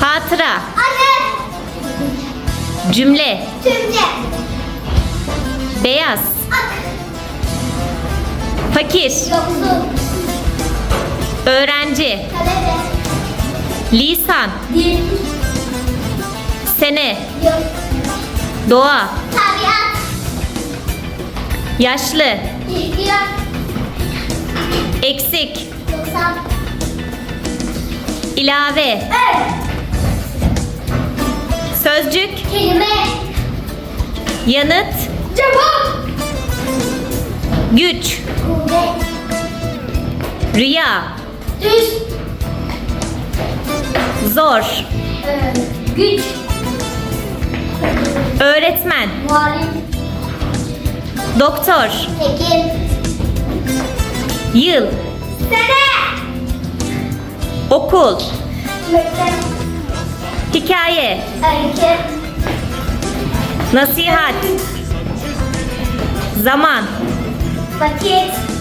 Hatıra. Anne. Cümle. Tümce. Beyaz. Ak. Fakir. Yoksul. Öğrenci. Talebe. Lisan. Dil. Sene. Yıl. Doğa. Tabiat. Yaşlı. İhtiyar. Eksik. Yoksa. ilave, Ör. Sözcük. Kelime. Yanıt. Cevap. Güç. Kuvvet. Rüya. Düz. Zor. Ee, güç. Öğretmen. Muhalif. Doktor. Hekim. Yıl. Sene. Okul. Mektep. Hikaye. Öykü. Nasihat. Zaman. Vakit.